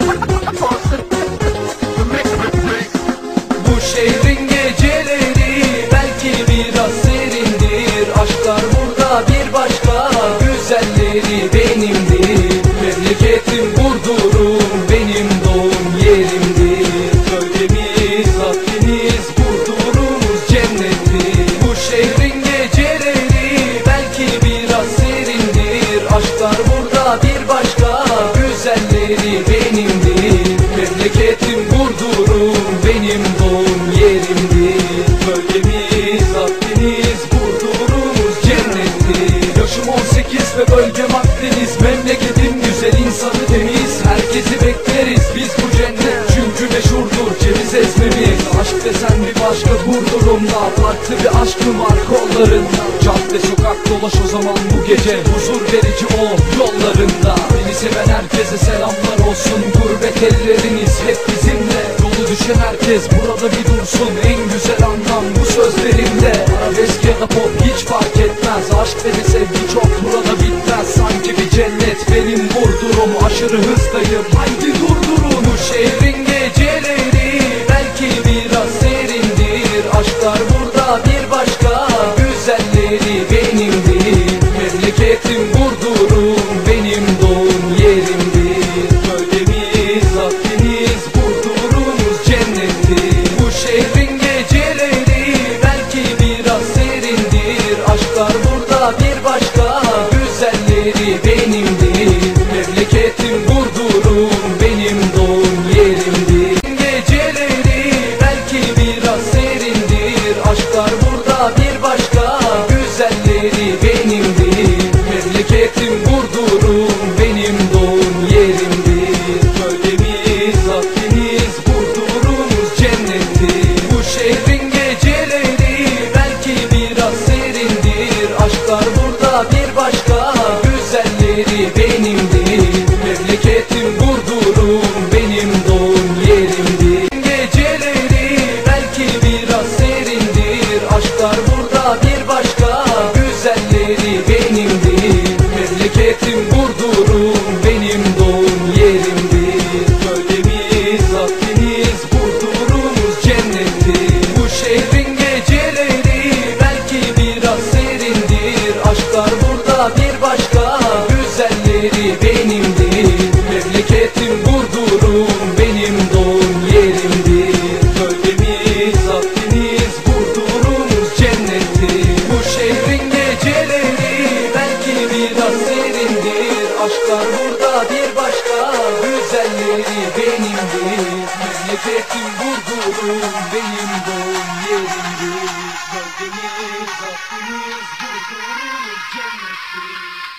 Oh, başka Burdur'umda Farklı bir aşkım var kollarında. Cadde sokak dolaş o zaman bu gece Huzur verici o yollarında. Beni seven herkese selamlar olsun Gurbet elleriniz hep bizimle. Yolu düşen herkes burada bir dursun En güzel anlam bu sözlerimde Arabesk ya da pop hiç fark etmez Aşk ve sevgi çok burada bitmez. Sanki bir cennet benim Burdur'um Aşırı hızdayım. Haydi durdurun Bu şehrin cennettir başka Güzelleri benimdir Güzelleri benimdir. Memleketim Burdur'um benim doğum yerimdir. Bölgemiz Akdeniz Burdur'umuz cennettir. Bu şehrin geceleri belki biraz serindir. Aşklar burada bir başka Güzelleri benimdir. Memleketim Burdur'um benim doğum yerimdir. Bölgemiz Akdeniz Burdur'umuz cennettir